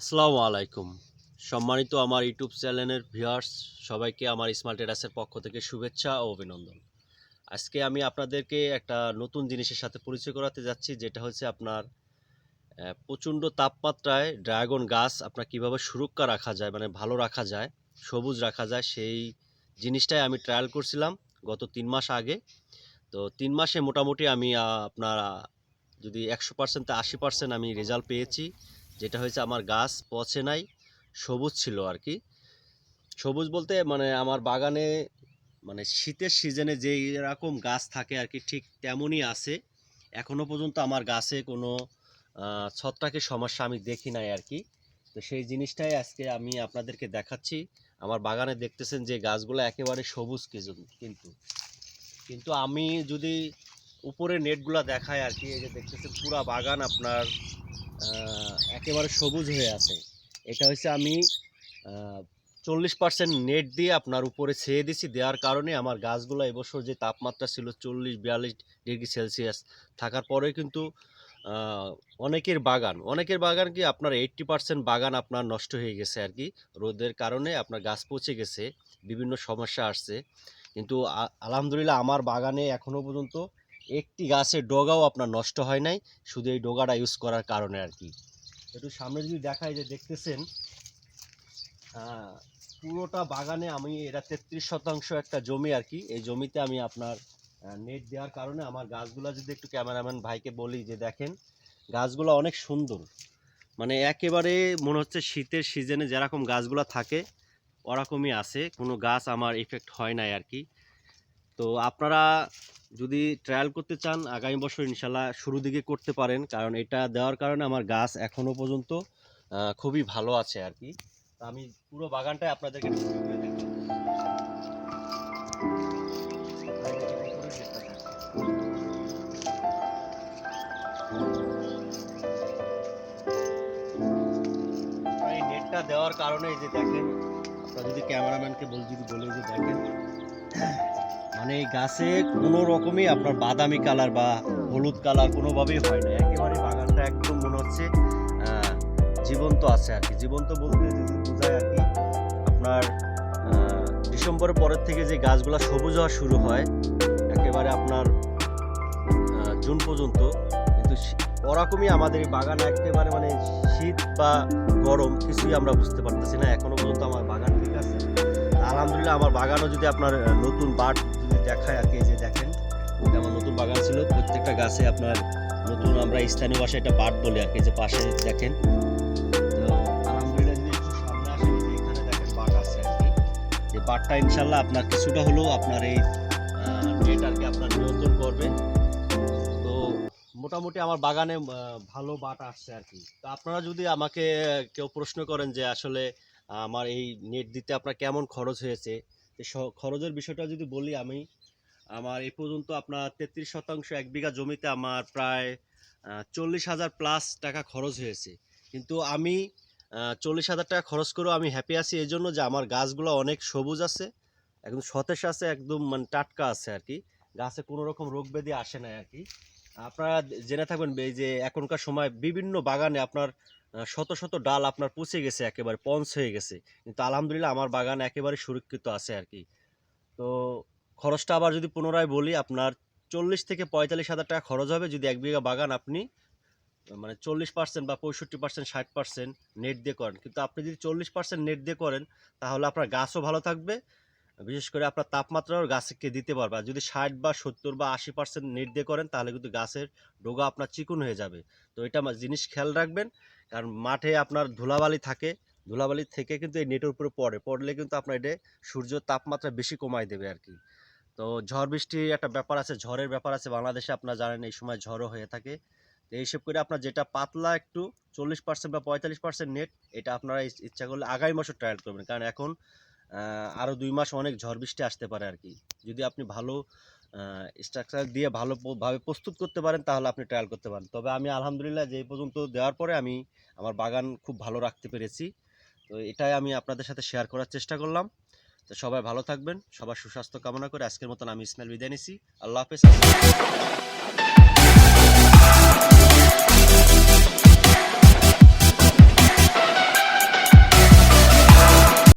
আসসালামু আলাইকুম। সম্মানিত আমার ইউটিউব চ্যানেলের ভিউয়ার্স, সবাইকে আমার স্মার্ট টেরাসের পক্ষ থেকে শুভেচ্ছা ও অভিনন্দন। আজকে আমি আপনাদেরকে একটা নতুন জিনিসের সাথে পরিচয় করাতে যাচ্ছি, যেটা হচ্ছে আপনার প্রচণ্ড তাপমাত্রায় ড্রাগন গাছ আপনার কীভাবে সুরক্ষা রাখা যায় মানে ভালো রাখা যায়, সবুজ রাখা যায়, সেই জিনিসটাই আমি ট্রায়াল করছিলাম গত তিন মাস আগে। তো তিন মাসে মোটামুটি আমি আপনার, যদি একশো পার্সেন্টে আশি পার্সেন্ট আমি রেজাল্ট পেয়েছি। যেটা হয়েছে আমার গাছ পচে নাই, সবুজ ছিল আর কি। সবুজ বলতে মানে আমার বাগানে মানে শীতের সিজনে যে এরকম গাছ থাকে আর কি, ঠিক তেমনই আছে। এখনও পর্যন্ত আমার গাছে কোনো ছত্রাকের সমস্যা আমি দেখি নাই আর কি। তো সেই জিনিসটাই আজকে আমি আপনাদেরকে দেখাচ্ছি। আমার বাগানে দেখতেছেন যে গাছগুলো একেবারে সবুজ কিন্তু কিন্তু আমি যদি উপরে নেটগুলো দেখাই আর কি, এই যে দেখতেছেন পুরা বাগান আপনার একেবারে সবুজ হয়ে আছে। এটা হচ্ছে আমি চল্লিশ পার্সেন্ট নেট দিয়ে আপনার উপরে ছেয়ে দিছি। দেওয়ার কারণে আমার গাছগুলো এবছর যে তাপমাত্রা ছিল চল্লিশ বিয়াল্লিশ ডিগ্রি সেলসিয়াস, থাকার পরে কিন্তু অনেকের বাগান অনেকের বাগান কি আপনার এইট্টি পার্সেন্ট বাগান আপনার নষ্ট হয়ে গেছে আর কি। রোদের কারণে আপনার গাছ পচে গেছে, বিভিন্ন সমস্যা আসছে। কিন্তু আলহামদুলিল্লাহ আমার বাগানে এখনও পর্যন্ত একটি গাছের ডগাও আপনার নষ্ট হয় নাই, শুধু এই ডোগাটা ইউজ করার কারণে আর কি। একটু সামনে যদি দেখায় যে দেখতেছেন পুরোটা বাগানে আমি, এটা তেত্রিশ শতাংশ একটা জমি আর কি, এই জমিতে আমি আপনার নেট দেওয়ার কারণে আমার গাছগুলো যদি একটু ক্যামেরাম্যান ভাইকে বলি যে দেখেন, গাছগুলো অনেক সুন্দর। মানে একেবারে মনে হচ্ছে শীতের সিজনে যেরকম গাছগুলো থাকে, ওরকমই আছে, কোনো গাছ আমার ইফেক্ট হয় নাই আর কি। তো আপনারা যদি ট্রায়াল করতে চান, আগামী বছর ইনশাল্লাহ শুরু দিকে করতে পারেন। কারণ এটা দেওয়ার কারণে আমার গাছ এখনও পর্যন্ত খুবই ভালো আছে আর কি। আমি পুরো বাগানটাই আপনাদেরকে দেওয়ার কারণে এই যে দেখেন, আপনারা যদি ক্যামেরাম্যানকে বল বলে যে দেখেন মানে গাছে কোনো রকমই আপনার বাদামি কালার বা হলুদ কালার কোনোভাবেই হয় না। একেবারে বাগানটা একদম মনে হচ্ছে জীবন্ত আছে আর কি। জীবন্ত বলতে যদি বোঝায় আর কি, আপনার ডিসেম্বরের পরের থেকে যে গাছগুলো সবুজ হওয়া শুরু হয়, একেবারে আপনার জুন পর্যন্ত। কিন্তু ওরকমই আমাদের এই বাগান একেবারে মানে শীত বা গরম কিছুই আমরা বুঝতে পারতেছি না। এখনও পর্যন্ত আমার বাগান আলহামদুলিল্লাহ, আমার বাগানও যদি আপনার নতুন বাট যদি দেখায় আর কি যে দেখেন, এটা আমার নতুন বাগান ছিল। প্রত্যেকটা গাছে আপনার নতুন আমরা স্থানীয় ভাষায় এটা বাট বলে আর কি যে পাশে দেখেন। একটু বাটটা ইনশাল্লাহ আপনার কিছুটা হলেও আপনার এই নেট আর কি আপনার নিয়ন্ত্রণ করবে। তো মোটামুটি আমার বাগানে ভালো বাট আসছে আর কি। তো আপনারা যদি আমাকে কেউ প্রশ্ন করেন যে আসলে আমার এই নেট দিতে আপনার কেমন খরচ হয়েছে? খরচের বিষয়টা যদি বলি আমি, আমার এই পর্যন্ত আপনার তেত্রিশ শতাংশ এক বিঘা জমিতে আমার প্রায় চল্লিশ হাজার প্লাস টাকা খরচ হয়েছে। কিন্তু আমি চল্লিশ হাজার টাকা খরচ করেও আমি হ্যাপি আছি এই জন্য যে আমার গাছগুলো অনেক সবুজ আছে, একদম সতেজ আছে, একদম মানে টাটকা আছে আর কি। গাছে কোনো রকম রোগ ব্যাধি আসে না আর কি। আপনারা জেনে থাকবেন এই যে এখনকার সময় বিভিন্ন বাগানে আপনার শত শত ডাল আপনার পচে গেছে, একেবারে পঞ্চ হয়ে গেছে। কিন্তু আলহামদুলিল্লাহ আমার বাগান একেবারে সুরক্ষিত আছে আর কি। তো খরচটা আবার যদি পুনরায় বলি, আপনার চল্লিশ থেকে পঁয়তাল্লিশ হাজার টাকা খরচ হবে যদি এক বিঘা বাগান আপনি মানে চল্লিশ পার্সেন্ট বা পঁয়ষট্টি পার্সেন্ট ষাট পার্সেন্ট নেট দিয়ে করেন। কিন্তু আপনি যদি চল্লিশ পার্সেন্ট নেট দিয়ে করেন, তাহলে আপনার গাছও ভালো থাকবে, বিশেষ করে আপনার তাপমাত্রাও গাছকে দিতে পারবে। আর যদি ষাট বা সত্তর বা আশি পার্সেন্ট নেট দিয়ে করেন, তাহলে কিন্তু গাছের ডোগা আপনার চিকুন হয়ে যাবে। তো এটা জিনিস খেয়াল রাখবেন। কারণ মাঠে আপনার ধুলাবালি থাকে, ধুলাবালি থেকে কিন্তু এই নেটের উপরে পড়ে, পড়লে কিন্তু আপনার এটা সূর্য তাপমাত্রা বেশি কমায় দেবে আর কি তো ঝড় বৃষ্টির একটা ব্যাপার আছে, ঝড়ের ব্যাপার আছে, বাংলাদেশে আপনারা জানেন এই সময় ঝড়ও হয়ে থাকে। তো এইসব করে আপনার যেটা পাতলা একটু চল্লিশ পার্সেন্ট বা পঁয়তাল্লিশ পার্সেন্ট নেট এটা আপনারা ইচ্ছা করলে আগামী মাসে ট্রায়াল করবেন। কারণ এখন আরও দুই মাস অনেক ঝড় বৃষ্টি আসতে পারে আর কি যদি আপনি ভালো স্ট্রাকচার দিয়ে ভালোভাবে ভাবে প্রস্তুত করতে পারেন, তাহলে আপনি ট্রায়াল করতে পারেন। তবে আমি আলহামদুলিল্লাহ যে এই পর্যন্ত দেওয়ার পরে আমি আমার বাগান খুব ভালো রাখতে পেরেছি। তো এটাই আমি আপনাদের সাথে শেয়ার করার চেষ্টা করলাম। তো সবাই ভালো থাকবেন, সবার সুস্বাস্থ্য কামনা করে আজকের মতন আমি ইসমাইল বিদায় নিছি। আল্লাহ হাফেজ।